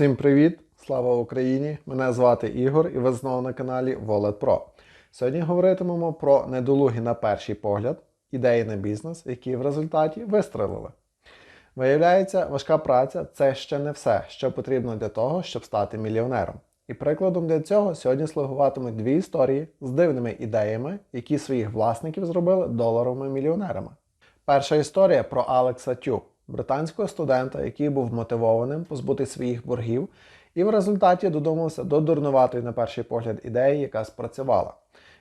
Всім привіт! Слава Україні! Мене звати Ігор і ви знову на каналі Wallet Pro. Сьогодні говоритимемо про недолугі на перший погляд ідеї на бізнес, які в результаті вистрелили. Виявляється, важка праця це ще не все, що потрібно для того, щоб стати мільйонером. І прикладом для цього сьогодні слугуватимуть дві історії з дивними ідеями, які своїх власників зробили доларовими мільйонерами. Перша історія про Алекса Тю, британського студента, який був мотивованим позбути своїх боргів, і в результаті додумався до дурнуватої на перший погляд ідеї, яка спрацювала.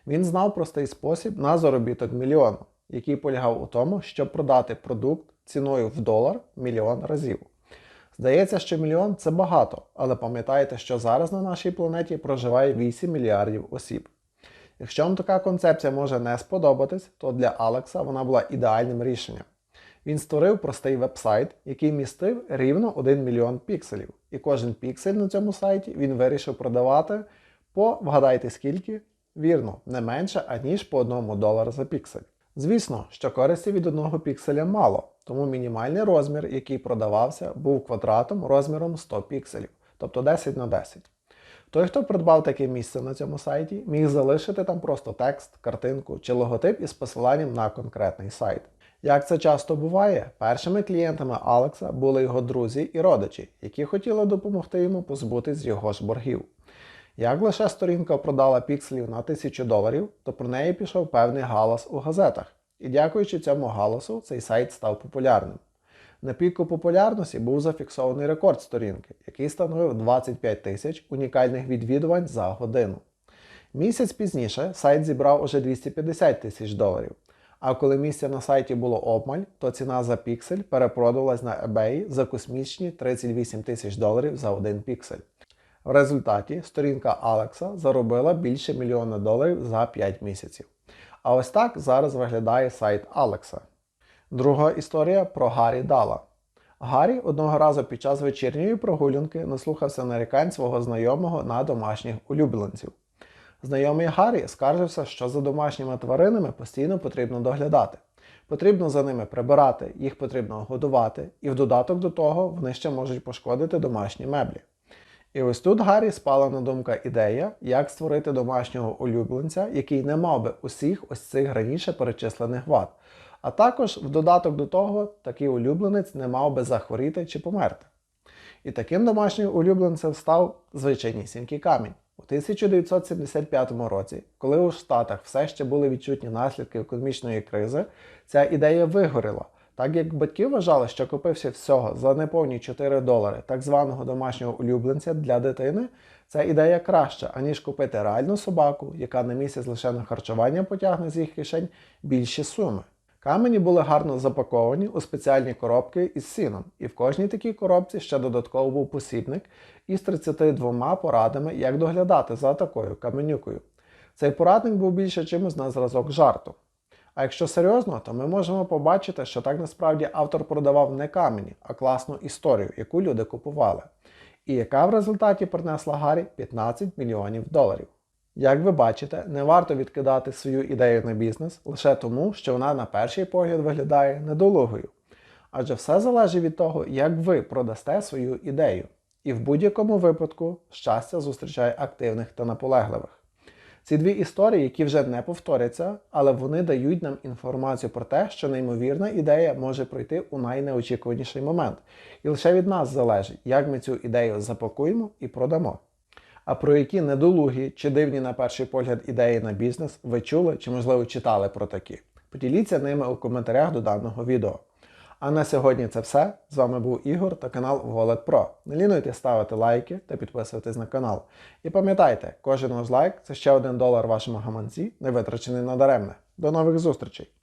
Він знав простий спосіб на заробіток мільйону, який полягав у тому, щоб продати продукт ціною в долар мільйон разів. Здається, що мільйон це багато, але пам'ятайте, що зараз на нашій планеті проживає 8 мільярдів осіб. Якщо вам така концепція може не сподобатись, то для Алекса вона була ідеальним рішенням. Він створив простий веб-сайт, який містив рівно 1 мільйон пікселів. І кожен піксель на цьому сайті він вирішив продавати по, вгадайте скільки, вірно, не менше, аніж по 1 долар за піксель. Звісно, що користі від одного пікселя мало, тому мінімальний розмір, який продавався, був квадратом розміром 100 пікселів, тобто 10 на 10. Той, хто придбав таке місце на цьому сайті, міг залишити там просто текст, картинку чи логотип із посиланням на конкретний сайт. Як це часто буває, першими клієнтами Алекса були його друзі і родичі, які хотіли допомогти йому позбутись його ж боргів. Як лише сторінка продала пікселів на 1000 доларів, то про неї пішов певний галас у газетах, і дякуючи цьому галасу, цей сайт став популярним. На піку популярності був зафіксований рекорд сторінки, який становив 25 тисяч унікальних відвідувань за годину. Місяць пізніше сайт зібрав уже 250 тисяч доларів. А коли місця на сайті було обмаль, то ціна за піксель перепродалась на eBay за космічні 38 тисяч доларів за один піксель. В результаті сторінка Алекса заробила більше мільйона доларів за 5 місяців. А ось так зараз виглядає сайт Алекса. Друга історія про Гаррі Дала. Гаррі одного разу під час вечірньої прогулянки наслухався нарікань свого знайомого на домашніх улюбленців. Знайомий Гаррі скаржився, що за домашніми тваринами постійно потрібно доглядати. Потрібно за ними прибирати, їх потрібно годувати, і в додаток до того вони ще можуть пошкодити домашні меблі. І ось тут Гаррі спала на думка ідея, як створити домашнього улюбленця, який не мав би усіх ось цих раніше перечислених вад. А також в додаток до того, такий улюбленець не мав би захворіти чи померти. І таким домашнім улюбленцем став звичайнісінький камінь. У 1975 році, коли у Штатах все ще були відчутні наслідки економічної кризи, ця ідея вигоріла, так як батьки вважали, що купивши всього за неповні 4 долари так званого домашнього улюбленця для дитини, ця ідея краща, аніж купити реальну собаку, яка на місяць лише на харчування потягне з їх кишень більші суми. Камені були гарно запаковані у спеціальні коробки із сіном, і в кожній такій коробці ще додатково був посібник із 32 порадами, як доглядати за такою каменюкою. Цей порадник був більше чимось на зразок жарту. А якщо серйозно, то ми можемо побачити, що так насправді автор продавав не камені, а класну історію, яку люди купували, і яка в результаті принесла Гаррі 15 мільйонів доларів. Як ви бачите, не варто відкидати свою ідею на бізнес лише тому, що вона на перший погляд виглядає недолугою. Адже все залежить від того, як ви продасте свою ідею. І в будь-якому випадку щастя зустрічає активних та наполегливих. Ці дві історії, які вже не повторяться, але вони дають нам інформацію про те, що неймовірна ідея може пройти у найнеочікуваніший момент. І лише від нас залежить, як ми цю ідею запакуємо і продамо. А про які недолугі чи дивні на перший погляд ідеї на бізнес ви чули чи, можливо, читали про такі? Поділіться ними у коментарях до даного відео. А на сьогодні це все. З вами був Ігор та канал Wallet Pro. Не лінуйте ставити лайки та підписуватись на канал. І пам'ятайте, кожен ваш лайк це ще один долар вашому гаманці, не витрачений надаремне. До нових зустрічей!